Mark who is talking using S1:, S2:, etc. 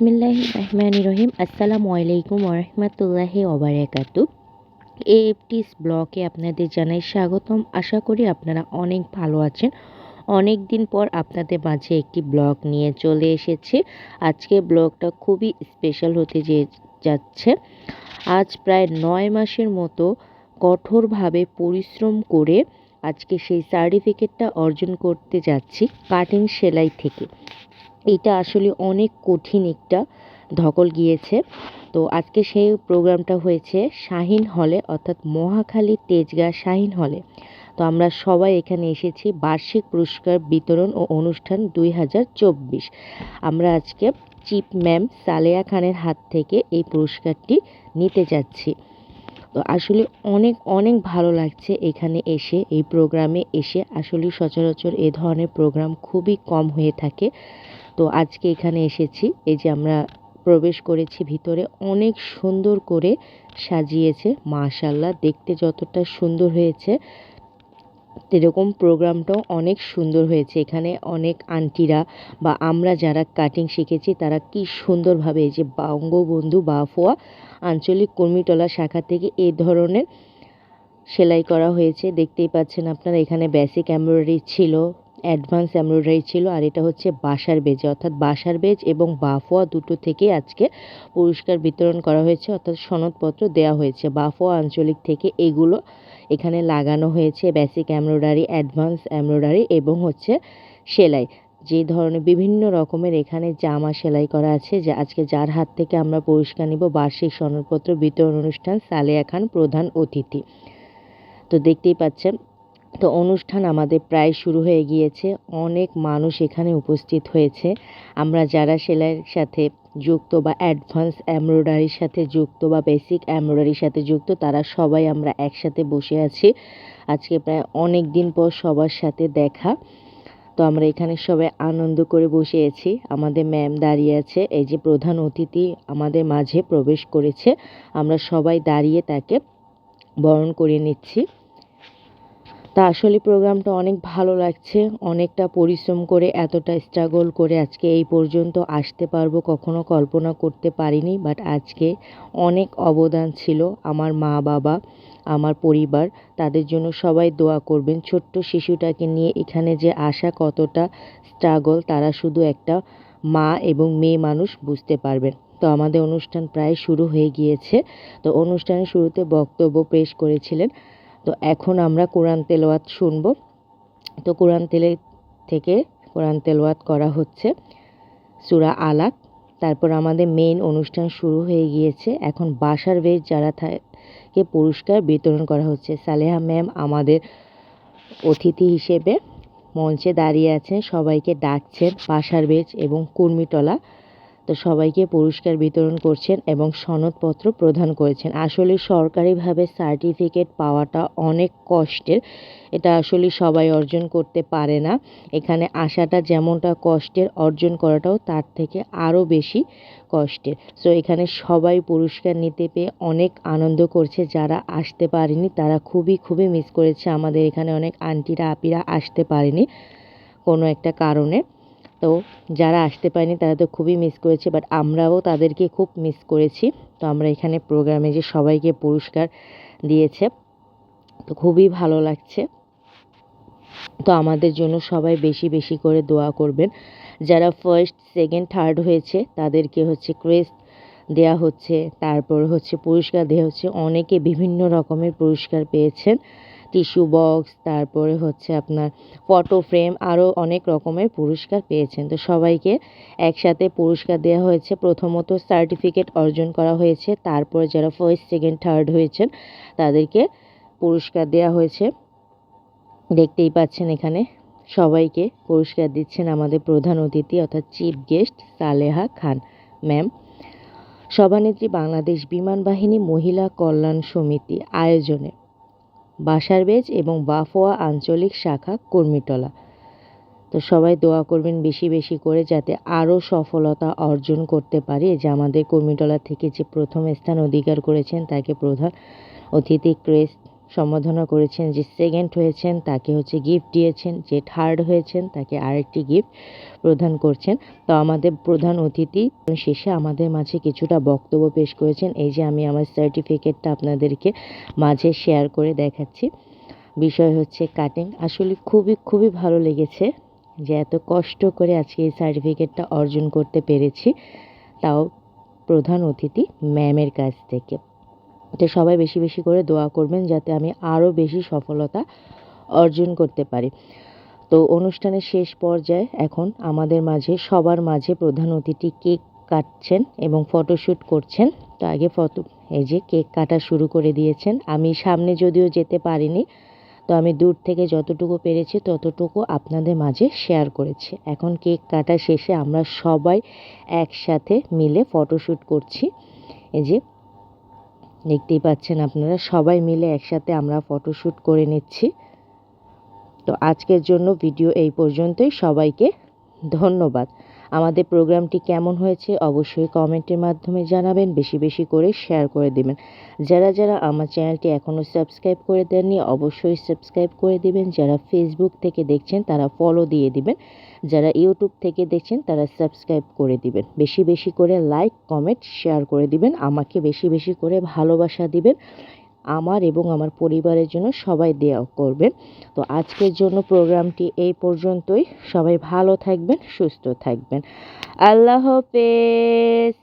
S1: বিসমিল্লাহ রহমান রহিম। আসসালামু আলাইকুম ওরহমতুল্লাহি ওবরাকাতু এএফটিস ব্লকে আপনাদের জানাই স্বাগতম। আশা করি আপনারা অনেক ভালো আছেন। অনেক দিন পর আপনাদের মাঝে একটি ব্লগ নিয়ে চলে এসেছি। আজকে ব্লগটা খুবই স্পেশাল হতে যে যাচ্ছে। আজ প্রায় নয় মাসের মতো কঠোরভাবে পরিশ্রম করে আজকে সেই সার্টিফিকেটটা অর্জন করতে যাচ্ছি কাটিং সেলাই থেকে। এটা আসলে অনেক কঠিন একটা ধকল গিয়েছে। তো আজকে সেই প্রোগ্রামটা হয়েছে শাহিন হলে, অর্থাৎ মহাখালী তেজগাঁ শাহিন হলে। তো আমরা সবাই এখানে এসেছি বার্ষিক পুরস্কার বিতরণ ও অনুষ্ঠান দুই হাজার চব্বিশ। আমরা আজকে চিফ ম্যাম সালেয়া খানের হাত থেকে এই পুরস্কারটি নিতে যাচ্ছি। তো আসলে অনেক অনেক ভালো লাগছে এখানে এসে, এই প্রোগ্রামে এসে। আসলে সচরাচর এ ধরনের প্রোগ্রাম খুবই কম হয়ে থাকে। তো আজকে এখানে এসেছি। এই যে আমরা প্রবেশ করেছি ভিতরে, অনেক সুন্দর করে সাজিয়েছে মাশাল্লাহ দেখতে যতটা সুন্দর হয়েছে। এরকম প্রোগ্রামটাও অনেক সুন্দর হয়েছে। এখানে অনেক আন্টিরা বা আমরা যারা কাটিং শিখেছি, তারা কি সুন্দরভাবে এই যে বঙ্গবন্ধু বাফোয়া আঞ্চলিক কর্মীটলা শাখা থেকে এই ধরনের সেলাই করা হয়েছে। দেখতেই পাচ্ছেন আপনারা, এখানে বেসিক এমব্রয়ডারি ছিল অ্যাডভান্স এমব্রয়ডারি ছিল আর এটা হচ্ছে বাসার বেজ, অর্থাৎ বাসার বেজ এবং বাফোয়া দুটো থেকে আজকে পুরস্কার বিতরণ করা হয়েছে, অর্থাৎ সনদপত্র দেওয়া হয়েছে। বাফোয়া আঞ্চলিক থেকে এগুলো এখানে লাগানো হয়েছে বেসিক এমব্রয়ডারি অ্যাডভান্স এমব্রয়ডারি এবং হচ্ছে সেলাই। যে ধরনের বিভিন্ন রকমের এখানে জামা সেলাই করা আছে, যে আজকে যার হাত থেকে আমরা পুরস্কার নিব, বার্ষিক সনদপত্র বিতরণ অনুষ্ঠান সালেয়া খান প্রধান অতিথি। তো দেখতেই পাচ্ছেন তো অনুষ্ঠান আমাদের প্রায় শুরু হয়ে গিয়েছে। অনেক মানুষ এখানে উপস্থিত হয়েছে। আমরা যারা সেলাইয়ের সাথে যুক্ত বা অ্যাডভান্স এমব্রয়ডারির সাথে যুক্ত বা বেসিক এমব্রয়ডারির সাথে যুক্ত, তারা সবাই আমরা একসাথে বসে আছি। আজকে প্রায় অনেক দিন পর সবার সাথে দেখা। তো আমরা এখানে সবাই আনন্দ করে বসে আছি। আমাদের ম্যাম দাঁড়িয়ে আছে, এই যে প্রধান অতিথি আমাদের মাঝে প্রবেশ করেছে। আমরা সবাই দাঁড়িয়ে তাকে বরণ করে নিচ্ছি। তা আসলে প্রোগ্রামটা অনেক ভালো লাগছে। অনেকটা পরিশ্রম করে, এতটা স্ট্রাগল করে আজকে এই পর্যন্ত আসতে পারব। কখনো কল্পনা করতে পারিনি বাট আজকে অনেক অবদান ছিল আমার মা, বাবা, আমার পরিবার। তাদের জন্য সবাই দোয়া করবেন। ছোট্ট শিশুটাকে নিয়ে এখানে যে আসা কতটা স্ট্রাগল তারা শুধু একটা মা এবং মেয়ে মানুষ বুঝতে পারবেন। তো আমাদের অনুষ্ঠান প্রায় শুরু হয়ে গিয়েছে। তো অনুষ্ঠানের শুরুতে বক্তব্য পেশ করেছিলেন তো এখন আমরা কোরআন তেলাওয়াত শুনব। তো কোরআন তেলে থেকে কোরআন তেলাওয়াত করা হচ্ছে সুরা আলাক। তারপর আমাদের মেইন অনুষ্ঠান শুরু হয়ে গিয়েছে। এখন বাসার বেশ যারা থাকে পুরস্কার বিতরণ করা হচ্ছে। সালেহা ম্যাম আমাদের অতিথি হিসেবে মঞ্চে দাঁড়িয়ে আছেন। সবাইকে ডাকছেন বাসার বেজ এবং কুর্মিটলা তো সবাইকে পুরস্কার বিতরণ করছেন এবং সনদপত্র প্রদান করেছেন। আসলে সরকারিভাবে সার্টিফিকেট পাওয়াটা অনেক কষ্টের। এটা আসলে সবাই অর্জন করতে পারে না। এখানে আসাটা যেমনটা কষ্টের, অর্জন করাটাও তার থেকে আরও বেশি কষ্টের। সো এখানে সবাই পুরস্কার নিতে পেয়ে অনেক আনন্দ করছে যারা আসতে পারেনি। তারা খুবই খুবই মিস করেছে। আমাদের এখানে অনেক আন্টিরা আপিরা আসতে পারেনি কোনো একটা কারণে। তো যারা আসতে পারেনি তারা তো খুবই মিস করেছে বাট আমরাও তাদেরকে খুব মিস করেছি। তো আমরা এখানে প্রোগ্রামে যে সবাইকে পুরস্কার দিয়েছে, তো খুবই ভালো লাগছে। তো আমাদের জন্য সবাই বেশি বেশি করে দোয়া করবেন। যারা ফার্স্ট সেকেন্ড থার্ড হয়েছে, তাদেরকে হচ্ছে ক্রেস্ট দেয়া হচ্ছে, তারপর হচ্ছে পুরস্কার দেওয়া হচ্ছে। অনেকে বিভিন্ন রকমের পুরস্কার পেয়েছেন। টিস্যু বক্স তারপরে হচ্ছে আপনার ফটো ফ্রেম আরও অনেক রকমের পুরস্কার পেয়েছেন। তো সবাইকে একসাথে পুরস্কার দেওয়া হয়েছে। প্রথমত সার্টিফিকেট অর্জন করা হয়েছে। তারপরে যারা ফার্স্ট সেকেন্ড থার্ড হয়েছেন, তাদেরকে পুরস্কার দেওয়া হয়েছে। দেখতেই পাচ্ছেন এখানে সবাইকে পুরস্কার দিচ্ছেন আমাদের প্রধান অতিথি, অর্থাৎ chief guest Saleha Khan ma'am সভানেত্রী বাংলাদেশ বিমান বাহিনী মহিলা কল্যাণ সমিতি আয়োজনে বাসার বেজ এবং বাফোয়া আঞ্চলিক শাখা কর্মীটলা। তো সবাই দোয়া করবেন বেশি বেশি করে যাতে আরও সফলতা অর্জন করতে পারি। যে আমাদের কর্মীটলা থেকে যে প্রথম স্থান অধিকার করেছেন, তাকে প্রধান অতিথি ক্রেস্ট সম্বোধনা করেছেন যে সেকেন্ড হয়েছেন, তাকে হচ্ছে গিফট দিয়েছেন, যে থার্ড হয়েছেন, তাকে আরেকটি গিফট প্রদান করছেন। তো আমাদের প্রধান অতিথি শেষে আমাদের মাঝে কিছুটা বক্তব্য পেশ করেছেন। এই যে আমি আমার সার্টিফিকেটটা আপনাদেরকে মাঝে শেয়ার করে দেখাচ্ছি। বিষয় হচ্ছে কাটিং আসলে খুবই খুবই ভালো লেগেছে যে এত কষ্ট করে আজকে এই সার্টিফিকেটটা অর্জন করতে পেরেছি। তাও প্রধান অতিথি ম্যামের কাছ থেকে। তো সবাই বেশি বেশি করে দোয়া করবেন যাতে আমি আরও বেশি সফলতা অর্জন করতে পারি। তো অনুষ্ঠানের শেষ পর্যায়ে এখন আমাদের মাঝে, সবার মাঝে প্রধান অতিথি কেক কাটছেন এবং ফটোশ্যুট করছেন। তো আগে ফটো, এই যে কেক কাটা শুরু করে দিয়েছেন। আমি সামনে যদিও যেতে পারিনি, তো আমি দূর থেকে যতটুকু পেরেছি ততটুকু আপনাদের মাঝে শেয়ার করেছি। এখন কেক কাটা শেষে আমরা সবাই একসাথে মিলে ফটোশ্যুট করছি। এই যে দেখতেই পাচ্ছেন আপনারা, সবাই মিলে একসাথে আমরা ফটোশ্যুট করে নিচ্ছি। তো আজকের জন্য ভিডিও এই পর্যন্তই, সবাইকে ধন্যবাদ। আমাদের প্রোগ্রামটি কেমন হয়েছে অবশ্যই কমেন্টের মাধ্যমে জানাবেন, বেশি বেশি করে শেয়ার করে দেবেন। যারা যারা আমার চ্যানেলটি এখনও সাবস্ক্রাইব করে দেননি, অবশ্যই সাবস্ক্রাইব করে দিবেন। যারা ফেসবুক থেকে দেখছেন, তারা ফলো দিয়ে দিবেন। যারা ইউটিউব থেকে দেখছেন, তারা সাবস্ক্রাইব করে দিবেন। বেশি বেশি করে লাইক কমেন্ট শেয়ার করে দিবেন। আমাকে বেশি বেশি করে ভালোবাসা দিবেন। আমার এবং আমার পরিবারের জন্য সবাই দেওয়া করবেন তো আজকের জন্য প্রোগ্রামটি এই পর্যন্তই। সবাই ভালো থাকবেন, সুস্থ থাকবেন। আল্লাহ হাফেজ।